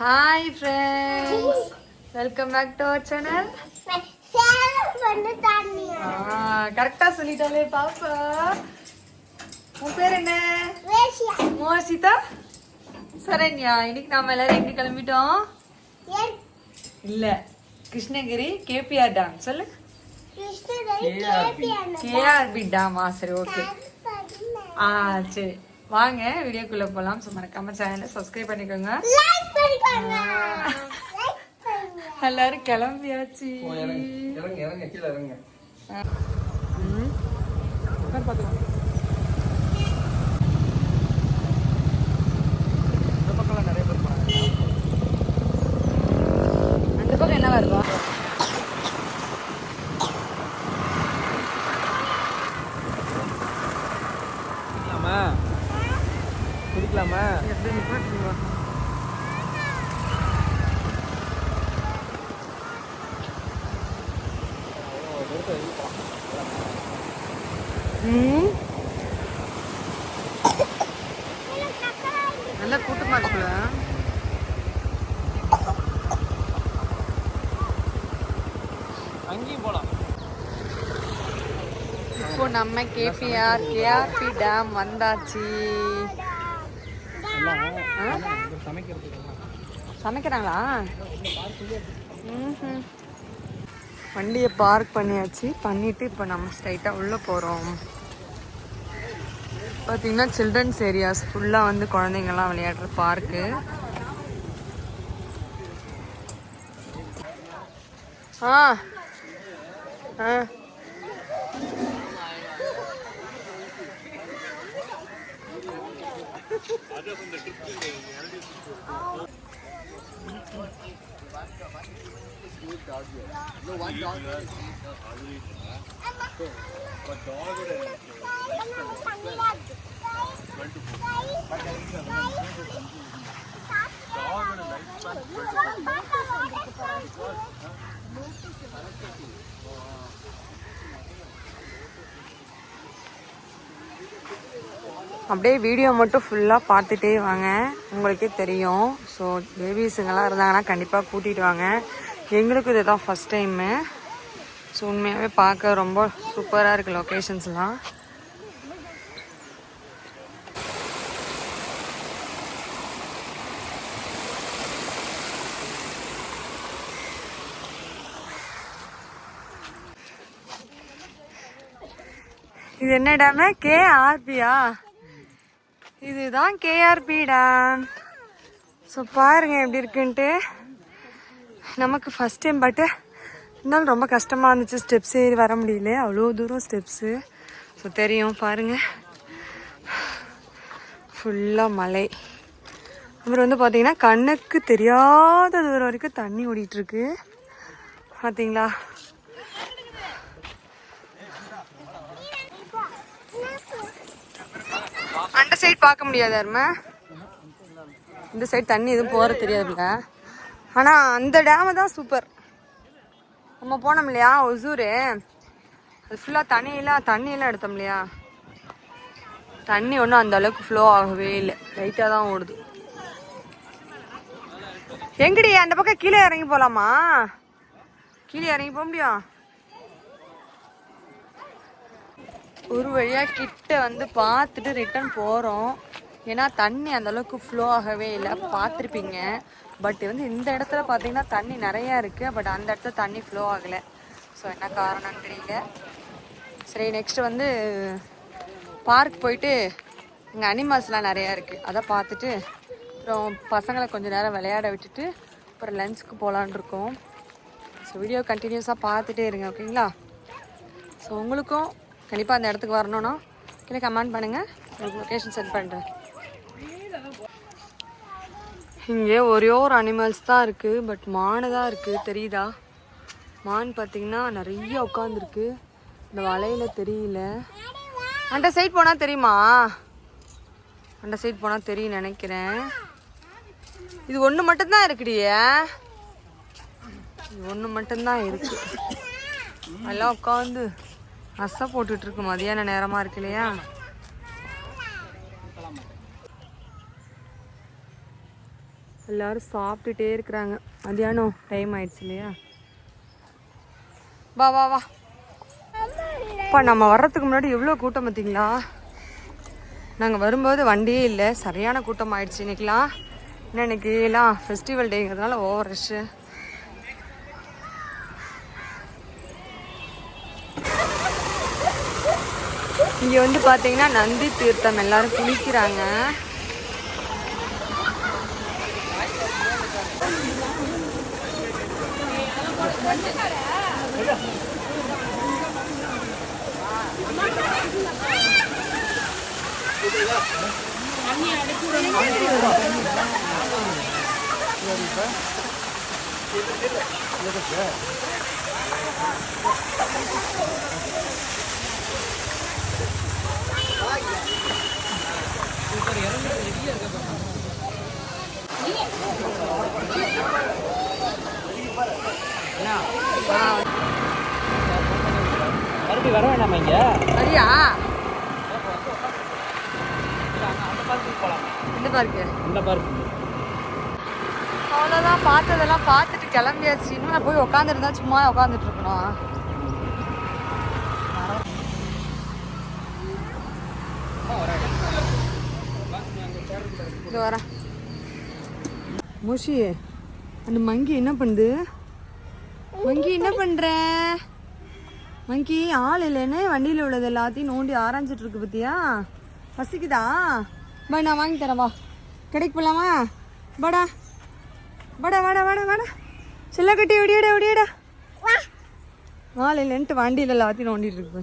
Hi friends welcome back to our channel கரெக்டாக சொல்லிட்டாலே பாப்பா. உன் பேர் என்ன? மோசிதா. சரண்யா இன்னைக்கு நாம எல்லாரும் எங்க கிளம்பிட்டோம்? இல்ல கிருஷ்ணகிரி கேபிஆர் டேம். சொல்லு. கேஆர்பி. டேமா. சரி ஓகே. ஆ சரி. வாங்க வீடியோக்குள்ள போலாம். ஸோ மறக்காம சேனலை சப்ஸ்கிரைப் பண்ணிக்கோங்க. எல்லாரும் கிளம்பியாச்சு. இறங்க இறங்க கீழே இறங்க. ம். உட்காரு பார்த்துக்கலாம். இந்த பக்கம்லாம் நிறைய பேர் போறாங்க அந்த பக்கம் என்ன வருவா குடிக்கலாமா குடிக்கலாமா எப்படி நிப்பாட்டுவா ம். நல்ல கூட்டமா இருக்குல்ல? அங்கேயும் போலாம். இப்போ நம்ம கேபிஆர் கேஆர்பி டேம் வந்தாச்சு. சமைக்கிறாங்களா? வண்டியை பார்க் பண்ணியாச்சு. பண்ணிட்டு இப்போ நம்ம ஸ்ட்ரைட்டாக உள்ளே போகிறோம் பார்த்தீங்கன்னா சில்ட்ரன்ஸ் ஏரியாஸ் ஃபுல்லாக வந்து குழந்தைங்கள்லாம் விளையாடுற பார்க்கு ஆ. ஆ. டாகோட லைஃப் அப்படியே வீடியோ மட்டும் ஃபுல்லாக பார்த்துட்டே வாங்க. உங்களுக்கே தெரியும். ஸோ பேபிஸுங்கெல்லாம் இருந்தாங்கன்னா கண்டிப்பாக கூட்டிகிட்டு வாங்க. எங்களுக்கும் இதுதான் ஃபஸ்ட் டைமு ஸோ உண்மையாகவே பார்க்க ரொம்ப சூப்பராக இருக்குது லொக்கேஷன்ஸ்லாம் இது என்ன டேமு கேஆர்பியா இதுதான் கேஆர்பி டேம் ஸோ பாருங்க எப்படி இருக்குன்ட்டு. நமக்கு ஃபஸ்ட் டைம் பட்டு இருந்தாலும் ரொம்ப கஷ்டமாக இருந்துச்சு. ஸ்டெப்ஸ் ஏறி வர முடியல. அவ்வளோ தூரம் ஸ்டெப்ஸு ஸோ தெரியும் பாருங்க. ஃபுல்லாக மலை. அப்புறம் வந்து பார்த்தீங்கன்னா கண்ணுக்கு தெரியாத தூரம் வரைக்கும் தண்ணி ஓடிட்டுருக்கு பார்த்தீங்களா அந்த சைடு பார்க்க முடியாது அருமை. இந்த சைடு தண்ணி எதுவும் போகிற தெரியாதுல்ல. ஆனால் அந்த டேமு தான் சூப்பர் நம்ம போனோம் இல்லையா ஒசூர். அது ஃபுல்லாக தண்ணியெல்லாம் தண்ணியெல்லாம் எடுத்தோம் இல்லையா. தண்ணி ஒன்றும் அந்த அளவுக்கு ஃப்ளோ ஆகவே இல்லை. லைட்டாக தான் ஓடுது. எங்கடி அந்த பக்கம் கீழே இறங்கி போகலாமா கீழே இறங்கி போக முடியும்? ஒரு வழியாக கிட்ட வந்து பார்த்துட்டு ரிட்டர்ன் போகிறோம் ஏன்னா தண்ணி அந்த அளவுக்கு ஃப்ளோ ஆகவே இல்லை. பார்த்துருப்பீங்க. பட் வந்து இந்த இடத்துல பார்த்தீங்கன்னா தண்ணி நிறையா இருக்குது பட் அந்த இடத்துல தண்ணி ஃப்ளோ ஆகலை. ஸோ என்ன காரணம்னு தெரியல. சரி நெக்ஸ்ட் வந்து பார்க் போயிட்டு இங்கே அனிமல்ஸ்லாம் நிறையா இருக்குது அதை பார்த்துட்டு அப்புறம் பசங்களை கொஞ்சம் நேரம் விளையாட விட்டுட்டு அப்புறம் லஞ்சுக்கு போகலான் இருக்கோம். ஸோ வீடியோ கண்டினியூஸாக பார்த்துட்டே இருங்க ஓகேங்களா ஸோ உங்களுக்கும் கண்டிப்பாக அந்த இடத்துக்கு வரணும்னா கீழே கமெண்ட் பண்ணுங்கள் உங்களுக்கு லொக்கேஷன் சென்ட் பண்ணுறேன் இங்கே ஒரே ஒரு அனிமல்ஸ் தான் இருக்குது பட் மானு தான் இருக்குது தெரியுதா? மான் பார்த்தீங்கன்னா நிறைய உட்காந்துருக்கு இந்த வலையில் தெரியல. அந்த சைட் போனால் தெரியுமா? அந்த சைட் போனால் தெரியும் நினைக்கிறேன். இது ஒன்று மட்டும்தான் இருக்குடியே. இது ஒன்று மட்டும்தான் இருக்குது எல்லாம் உட்காந்து அசை போட்டுட்டு இருக்கு மதியான நேரமா இருக்கு இல்லையா? எல்லாரும் சாப்பிட்டுட்டே இருக்கிறாங்க. மதியானம் டைம் ஆயிடுச்சு இல்லையா? வா வா வா. அப்பா நம்ம வர்றதுக்கு முன்னாடி எவ்வளோ கூட்டம் பார்த்தீங்களா? நாங்கள் வரும்போது வண்டியே இல்லை. சரியான கூட்டம் ஆயிடுச்சு. இன்னைக்கெலாம் இன்னும் இன்னைக்கு எல்லாம் ஃபெஸ்டிவல் டேங்கிறதுனால ஓவர் ரஷ்ஷு இங்கே வந்து பார்த்தீங்கன்னா நந்தி தீர்த்தம் எல்லாரும் குளிக்கிறாங்க. மறுபடியும் வர வேண்டாமா இங்க? சரியா இந்த பாருக்கு இந்த பார்க்கு அவ்வளோதான் பார்த்ததெல்லாம் பார்த்துட்டு கிளம்பியாச்சு. இன்னும் நான் போய் உட்காந்துருந்தா சும்மா உட்காந்துட்டு இருக்கணும். இது வரேன் மூஷி அந்த மங்கி என்ன பண்ணுது மங்கி என்ன பண்ற? மங்கி ஆள் இல்லைன்னு வண்டியில் உள்ளது எல்லாத்தையும் நோண்டி ஆராய்ஞ்சிட்டு இருக்கு பத்தியா? பசிக்குதா? பா நான் வாங்கி தரேன் வா. கடைக்கு போலாமா? வாடா. வாடா வாடா வாடா வாடா. செல்ல கட்டி ஒடியாடா ஒடியாடா ஆள் இல்லைன்ட்டு வண்டியில் எல்லாத்தையும் நோண்டிட்டு இருக்கு